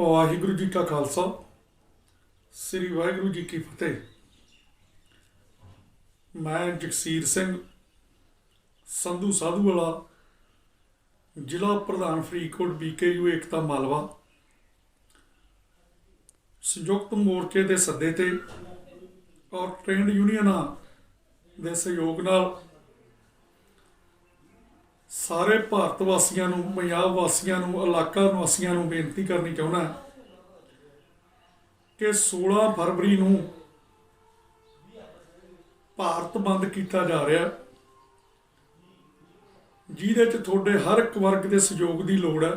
ਵਾਹਿਗੁਰੂ ਜੀ ਕਾ ਖਾਲਸਾ, ਸ੍ਰੀ ਵਾਹਿਗੁਰੂ ਜੀ ਕੀ ਫਤਿਹ। ਮੈਂ ਜਗਸੀਰ ਸਿੰਘ, ਸੰਧੂ ਸਾਧੂ ਵਾਲਾ ਜ਼ਿਲ੍ਹਾ ਪ੍ਰਧਾਨ ਫਰੀਦਕੋਟ ਬੀਕੇਯੂ ਏਕਤਾ ਮਾਲਵਾ। ਸੰਯੁਕਤ ਮੋਰਚੇ ਦੇ ਸੱਦੇ ਤੇ ਔਰ ਟ੍ਰੇਨਡ ਯੂਨੀਅਨਾਂ ਦੇ ਸਹਿਯੋਗ ਨਾਲ ਸਾਰੇ ਭਾਰਤ ਵਾਸੀਆਂ ਨੂੰ, ਪੰਜਾਬ ਵਾਸੀਆਂ ਨੂੰ, ਇਲਾਕਾ ਨਿਵਾਸੀਆਂ ਨੂੰ ਬੇਨਤੀ ਕਰਨੀ ਚਾਹੁੰਦਾ ਕਿ 16 ਫਰਵਰੀ ਨੂੰ ਭਾਰਤ ਬੰਦ ਕੀਤਾ ਜਾ ਰਿਹਾ ਜਿਹਦੇ ਚ ਤੁਹਾਡੇ ਹਰ ਇੱਕ ਵਰਗ ਦੇ ਸਹਿਯੋਗ ਦੀ ਲੋੜ ਹੈ।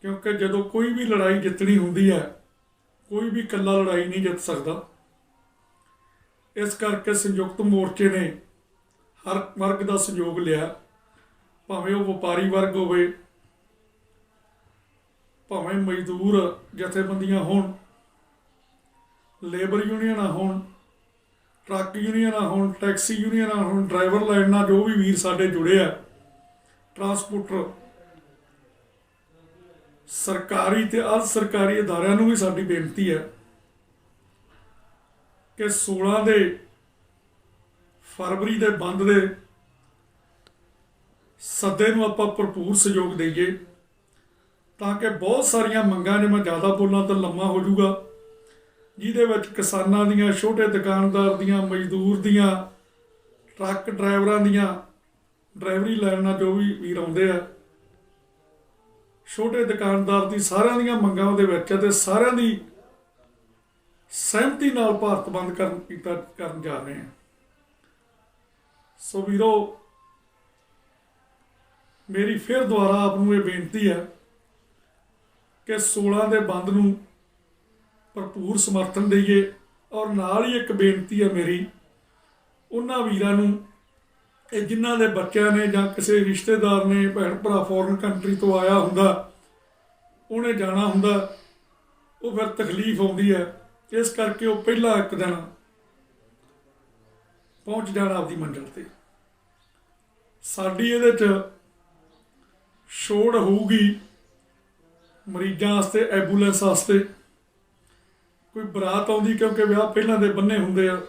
ਕਿਉਂਕਿ ਜਦੋਂ ਕੋਈ ਵੀ ਲੜਾਈ ਜਿੱਤਣੀ ਹੁੰਦੀ ਹੈ, ਕੋਈ ਵੀ ਇਕੱਲਾ ਲੜਾਈ ਨਹੀਂ ਜਿੱਤ ਸਕਦਾ। ਇਸ ਕਰਕੇ ਸੰਯੁਕਤ ਮੋਰਚੇ ਨੇ ਹਰ ਵਰਗ ਦਾ ਸਹਿਯੋਗ ਲਿਆ। ਭਾਵੇਂ ਉਹ ਵਪਾਰੀ ਵਰਗ ਹੋਵੇ, ਭਾਵੇਂ ਮਜ਼ਦੂਰ ਜਥੇਬੰਦੀਆਂ ਹੋਣ ਲੇਬਰ ਯੂਨੀਅਨਾਂ ਹੋਣ ਟਰੱਕ ਯੂਨੀਅਨਾਂ ਹੋਣ ਟੈਕਸੀ ਯੂਨੀਅਨਾਂ ਹੋਣ ਡਰਾਈਵਰ ਲਾਈਨ ਨਾਲ ਜੋ ਵੀ ਵੀਰ ਸਾਡੇ ਜੁੜੇ ਆ ਟਰਾਂਸਪੋਰਟਰ ਸਰਕਾਰੀ ਤੇ ਅਰਧ ਸਰਕਾਰੀ ਅਦਾਰਿਆਂ ਨੂੰ ਵੀ ਸਾਡੀ ਬੇਨਤੀ ਹੈ ਕਿ 16 ਦੇ ਫਰਵਰੀ ਦੇ ਬੰਦ ਦੇ ਸੱਦੇ ਨੂੰ ਆਪਾਂ ਭਰਪੂਰ ਸਹਿਯੋਗ ਦਈਏ, ਤਾਂ ਕਿ ਬਹੁਤ ਸਾਰੀਆਂ ਮੰਗਾਂ ਜੇ ਮੈਂ ਜ਼ਿਆਦਾ ਬੋਲਾਂ ਤਾਂ ਲੰਮਾ ਹੋ ਜਾਊਗਾ, ਜਿਹਦੇ ਵਿੱਚ ਕਿਸਾਨਾਂ ਦੀਆਂ, ਛੋਟੇ ਦੁਕਾਨਦਾਰ ਦੀਆਂ, ਮਜ਼ਦੂਰ ਦੀਆਂ, ਟਰੱਕ ਡਰਾਈਵਰਾਂ ਦੀਆਂ, ਡਰਾਈਵਰੀ ਲੈਣ ਨਾਲ ਜੋ ਵੀ ਵੀਰ ਆਉਂਦੇ ਆ, ਛੋਟੇ ਦੁਕਾਨਦਾਰ ਦੀ ਸਾਰਿਆਂ ਦੀਆਂ ਮੰਗਾਂ ਉਹਦੇ ਵਿੱਚ ਆ ਤੇ ਸਾਰਿਆਂ ਦੀ ਸਹਿਮਤੀ ਨਾਲ ਭਾਰਤ ਬੰਦ ਕਰਨ ਕੀਤਾ ਕਰਨ ਜਾ ਰਹੇ ਹਾਂ ਸੋ ਵੀਰੋ ਮੇਰੀ ਫਿਰ ਦੁਬਾਰਾ ਆਪ ਨੂੰ ਇਹ ਬੇਨਤੀ ਹੈ ਕਿ 16 ਦੇ ਬੰਦ ਨੂੰ ਭਰਪੂਰ ਸਮਰਥਨ ਦਈਏ ਔਰ ਨਾਲ ਹੀ ਇੱਕ ਬੇਨਤੀ ਹੈ ਮੇਰੀ, ਉਹਨਾਂ ਵੀਰਾਂ ਨੂੰ ਇਹ ਜਿਨ੍ਹਾਂ ਦੇ ਬੱਚਿਆਂ ਨੇ ਜਾਂ ਕਿਸੇ ਰਿਸ਼ਤੇਦਾਰ ਨੇ, ਭੈਣ ਭਰਾ ਫੋਰਨ ਕੰਟਰੀ ਤੋਂ ਆਇਆ ਹੁੰਦਾ, ਉਹਨੇ ਜਾਣਾ ਹੁੰਦਾ, ਉਹ ਫਿਰ ਤਕਲੀਫ ਆਉਂਦੀ ਹੈ। ਇਸ ਕਰਕੇ ਉਹ ਪਹਿਲਾਂ ਇੱਕ ਦਿਨ ਪਹੁੰਚ ਜਾਣਾ ਆਪਦੀ ਮੰਜ਼ਿਲ ਤੇ। ਸਾਡੀ ਇਹਦੇ 'ਚ ਛੋੜ ਹੋਊਗੀ ਮਰੀਜ਼ਾਂ ਵਾਸਤੇ, ਐਂਬੂਲੈਂਸ ਵਾਸਤੇ। ਕੋਈ ਬਰਾਤ ਆਉਂਦੀ ਕਿਉਂਕਿ ਵਿਆਹ ਪਹਿਲਾਂ ਦੇ ਬੰਨੇ ਹੁੰਦੇ ਆ।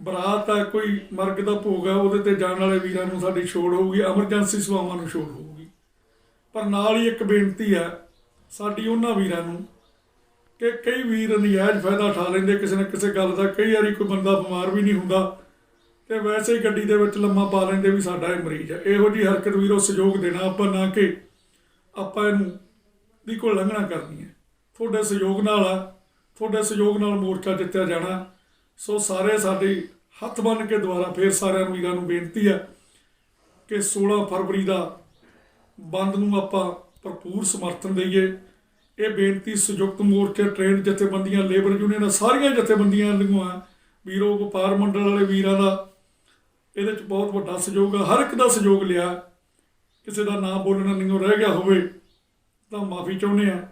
ਬਰਾਤ ਆ ਕੋਈ ਮਰਗ ਦਾ ਭੋਗ ਆ, ਉਹਦੇ ਤੇ ਜਾਣ ਵਾਲੇ ਵੀਰਾਂ ਨੂੰ ਸਾਡੀ ਛੋੜ ਹੋਊਗੀ, ਐਮਰਜੈਂਸੀ ਸੇਵਾਵਾਂ ਨੂੰ ਛੋੜ ਹੋਊਗੀ। ਪਰ ਨਾਲ ਹੀ ਇੱਕ ਬੇਨਤੀ ਹੈ ਸਾਡੀ ਉਹਨਾਂ ਵੀਰਾਂ ਨੂੰ ਕਿ ਕਈ ਵੀਰ ਨਜਾਇਜ਼ ਫਾਇਦਾ ਉਠਾ ਲੈਂਦੇ, ਕਿਸੇ ਨਾ ਕਿਸੇ ਗੱਲ ਦਾ। ਕਈ ਵਾਰੀ ਕੋਈ ਬੰਦਾ ਬਿਮਾਰ ਵੀ ਨਹੀਂ ਹੁੰਦਾ ਤੇ ਵੈਸੇ ਹੀ ਗੱਡੀ ਦੇ ਵਿੱਚ ਲੰਮਾ ਪਾ ਲੈਂਦੇ ਵੀ ਸਾਡਾ ਇਹ ਮਰੀਜ਼ ਹੈ ਇਹੋ ਜੀ ਹਰਕਤ ਵੀਰੋ ਸਹਿਯੋਗ ਦੇਣਾ ਆਪਾਂ ਨਾ ਕਿ ਆਪਾਂ ਇਹਨੂੰ ਦੀ ਕੋਈ ਲੰਘਣਾ ਕਰਨੀ ਹੈ। ਤੁਹਾਡੇ ਸਹਿਯੋਗ ਨਾਲ ਆ, ਤੁਹਾਡੇ ਸਹਿਯੋਗ ਨਾਲ ਮੋਰਚਾ ਜਿੱਤਿਆ ਜਾਣਾ। ਸੋ ਸਾਰੇ ਸਾਡੇ ਹੱਥ ਬੰਨ ਕੇ ਦੁਆਰਾ ਫੇਰ ਸਾਰਿਆਂ ਨੂੰ ਵੀਰਾਂ ਨੂੰ ਬੇਨਤੀ ਹੈ ਕਿ 16 ਫਰਵਰੀ ਦਾ ਬੰਦ ਨੂੰ ਆਪਾਂ ਭਰਪੂਰ ਸਮਰਥਨ ਦਈਏ। ਇਹ ਬੇਨਤੀ ਸੰਯੁਕਤ ਮੋਰਚੇ, ਟ੍ਰੇਨ ਜਥੇਬੰਦੀਆਂ, ਲੇਬਰ ਯੂਨੀਅਨ, ਸਾਰੀਆਂ ਜਥੇਬੰਦੀਆਂ ਲਗਵਾ ਵੀਰੋ, ਵਪਾਰ ਮੰਡਲ ਵਾਲੇ ਵੀਰਾਂ ਦਾ ਇਹਦੇ ਚ ਬਹੁਤ ਵੱਡਾ ਸਹਿਯੋਗ ਆ। ਹਰ ਇੱਕ ਦਾ ਸਹਿਯੋਗ ਲਿਆ। ਕਿਸੇ ਦਾ ਨਾਮ ਬੋਲਣਾ ਨਹੀਂ ਰਹਿ ਗਿਆ ਹੋਵੇ, ਤਾਂ ਮਾਫੀ ਚਾਹੁੰਦੇ ਆ।